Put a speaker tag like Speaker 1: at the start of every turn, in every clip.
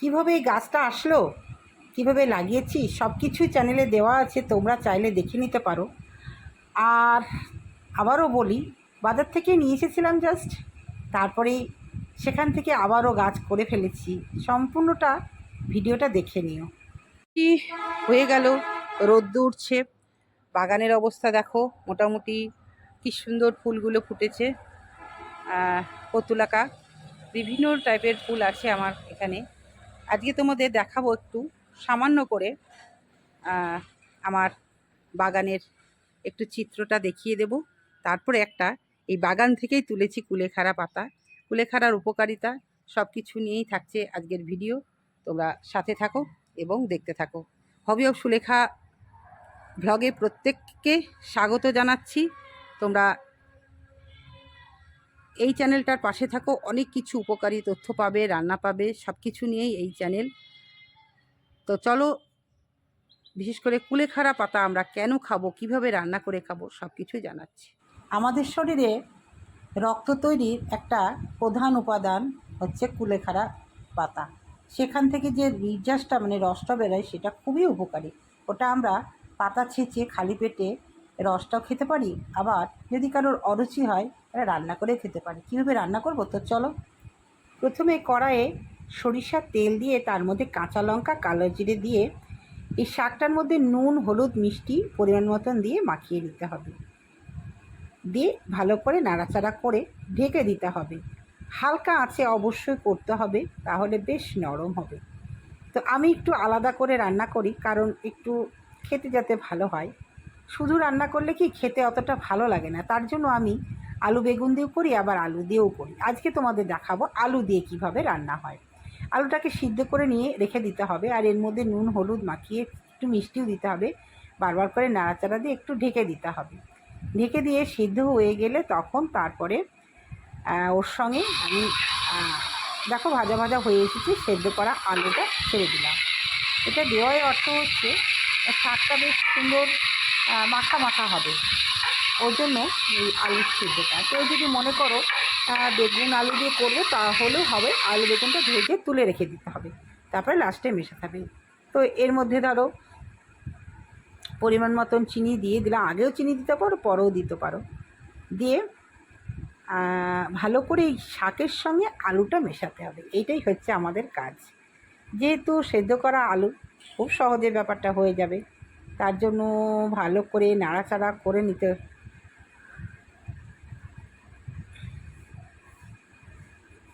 Speaker 1: কীভাবে এই গাছটা আসলো? কীভাবে লাগিয়েছি? সব কিছুই চ্যানেলে দেওয়া আছে তোমরা চাইলে দেখে নিতে পারো। আর আবারও বলি বাজার থেকে নিয়ে এসেছিলাম জাস্ট তারপরেই সেখান থেকে আবারও গাছ করে ফেলেছি। সম্পূর্ণটা ভিডিওটা দেখে নিও। হয়ে গেল? রোদ্দ উঠছে। বাগানের অবস্থা দেখো মোটামুটি কি সুন্দর ফুলগুলো ফুটেছে। আহ, পতুলাকা বিভিন্ন টাইপের ফুল আছে আমার এখানে। আজকে তোমাদের দেখাবো একটু সামান্য করে আমার বাগানের একটু চিত্রটা দেখিয়ে দেব। তারপরে একটা এই বাগান থেকেই তুলেছি কুলেখাড়া পাতা। কুলেখাড়ার উপকারিতা সব কিছু নিয়েই থাকছে আজকের ভিডিও। তোমরা সাথে থাকো এবং দেখতে থাকো। হবি অফ সুলেখা ব্লগে প্রত্যেককে স্বাগত জানাচ্ছি। তোমরা এই চ্যানেলটার পাশে থাকো। অনেক কিছু উপকারী তথ্য পাবে, রান্না পাবে সব কিছু নিয়েই এই চ্যানেল। তো চলো, বিশেষ করে কুলেখাড়া পাতা আমরা কেন খাব, কীভাবে রান্না করে খাব সব কিছুই জানাচ্ছি। আমাদের শরীরে রক্ত তৈরির একটা প্রধান উপাদান হচ্ছে কুলেখাড়া পাতা। সেখান থেকে যে নির্যাসটা মানে রসটা বেরোয়, সেটা খুবই উপকারী। ওটা আমরা পাতা ছেঁচে, খালি পেটে রসটাও খেতে পারি, আবার যদি কারোর অরুচি হয়, তাহলে রান্না করে খেতে পারি। কীভাবে রান্না করব তো চলো। প্রথমে কড়াইয়ে সরিষার তেল দিয়ে তার মধ্যে কাঁচা লঙ্কা, কালো জিরে দিয়ে এই শাকটার মধ্যে নুন, হলুদ, মিষ্টি পরিমাণ মতন দিয়ে মাখিয়ে নিতে হবে। দিয়ে ভালো করে নাড়াচাড়া করে ঢেকে দিতে হবে। হালকা আঁচে অবশ্যই করতে হবে, তাহলে বেশ নরম হবে। তো আমি একটু আলাদা করে রান্না করি, কারণ একটু খেতে যাতে ভালো হয়। শুধু রান্না করলে কি খেতে অতটা ভালো লাগে না? তার জন্য আমি আলু বেগুন দিয়েও করি, আবার আলু দিয়েও করি। আজকে তোমাদের দেখাবো আলু দিয়ে কীভাবে রান্না হয়। আলুটাকে সিদ্ধ করে নিয়ে রেখে দিতে হবে, আর এর মধ্যে নুন, হলুদ মাখিয়ে একটু মিষ্টিও দিতে হবে। বারবার করে নাড়াচাড়া দিয়ে একটু ঢেকে দিতে হবে। ঢেকে দিয়ে সিদ্ধ হয়ে গেলে তখন তারপরে ওর সঙ্গে আমি দেখো ভাজা ভাজা হয়ে এসেছে, সেদ্ধ করা আলুটা ছেড়ে দিলাম। এটা দেওয়ার অর্থ হচ্ছে শাকটা বেশ সুন্দর মাখা মাখা হবে। ওর জন্য এই আলুর সিদ্ধটা। কেউ যদি মনে করো বেগুন আলু দিয়ে করব, তাহলেও হবে। আলু বেগুনটা ভেজে তুলে রেখে দিতে হবে। তারপরে লাস্টে মেশাতে হবে। তো এর মধ্যে ধরো, পরিমাণ মতন চিনি দিয়ে দিলাম আগেও চিনি দিতে পারো, পরেও দিতে পারো। দিয়ে ভালো করে এই শাকের সঙ্গে আলুটা মেশাতে হবে। এইটাই হচ্ছে আমাদের কাজ। যেহেতু সেদ্ধ করা আলু, খুব সহজে ব্যাপারটা হয়ে যাবে। তার জন্য ভালো করে নাড়াচাড়া করে নিতে।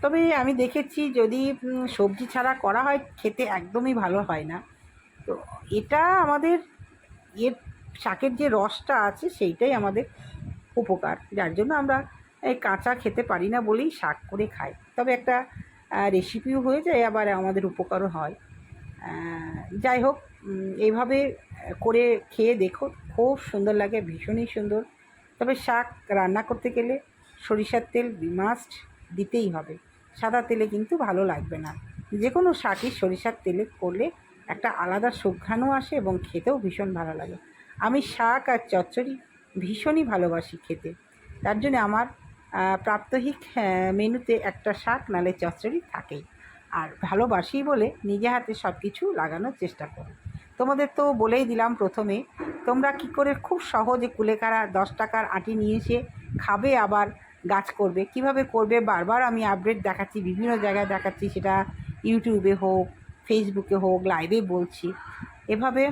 Speaker 1: তবে আমি দেখেছি যদি সবজি ছাড়া করা হয়, খেতে একদমই ভালো হয় না। তো এটা আমাদের, এর শাকের যে রসটা আছে, সেইটাই আমাদের উপকার। যার জন্য আমরা এই কাঁচা খেতে পারি না বলেই শাক করে খাই। তবে একটা রেসিপিও হয়ে যায়, আবার আমাদের উপকারও হয়। যাই হোক এইভাবে করে খেয়ে দেখো, খুব সুন্দর লাগে, ভীষণই সুন্দর। তবে শাক রান্না করতে গেলে সরিষার তেল মাস্ট দিতেই হবে। সাদা তেলে কিন্তু ভালো লাগবে না। যে কোনো শাকই সরিষার তেলে করলে একটা আলাদা সুঘ্রাণও আসে এবং খেতেও ভীষণ ভালো লাগে। আমি শাক আর চচ্চড়ি ভীষণই ভালোবাসি খেতে। তার জন্য আমার প্রাত্যহিক মেনুতে একটা শাক, নালে চচ্চড়ি থাকেই। আর ভালোবাসি বলে নিজে হাতে সব কিছু লাগানোর চেষ্টা করি। তোমাদের তো বলেই দিলাম প্রথমে, তোমরা কি করে খুব সহজে কুলেকারা দশ টাকার আটি নিয়ে এসে খাবে আবার গাছ করবে? কীভাবে করবে? বারবার আমি আপডেট দেখাচ্ছি, বিভিন্ন জায়গায় দেখাচ্ছি, সেটা ইউটিউবে হোক ফেসবুকে হোক লাইভে বলছি। এভাবে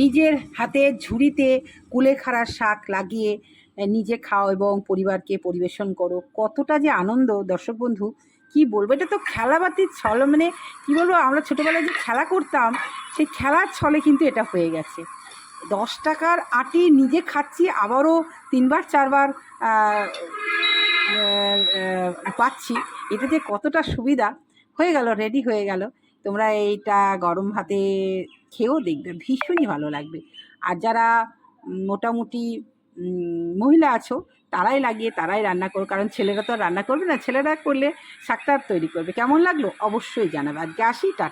Speaker 1: নিজের হাতে ঝুড়িতে কুলেখাড়া শাক লাগিয়ে নিজে খাও এবং পরিবারকে পরিবেশন করো। কতটা যে আনন্দ, দর্শক বন্ধু কি বলব? এটা তো খেলাবাতির ছল মানে কী বলব, আমরা ছোটোবেলায় যে খেলা করতাম, সেই খেলার ছলে কিন্তু এটা হয়ে গেছে। দশ টাকার আটি নিজে খাচ্ছি, আবারও তিনবার, চারবার পাচ্ছি। এটা যে কতটা সুবিধা, হয়ে গেল রেডি হয়ে গেল। তোমরা এইটা গরম ভাতে খেয়েও দেখবে, ভীষণই ভালো লাগবে। আর যারা মোটামুটি মহিলা আছো তারাই লাগিয়ে তারাই রান্না করো কারণ ছেলেরা তো আর রান্না করবে না, ছেলেরা করলে শাকটা তৈরি করবে। কেমন লাগল? অবশ্যই জানাবে। আজকে আসি টাটা।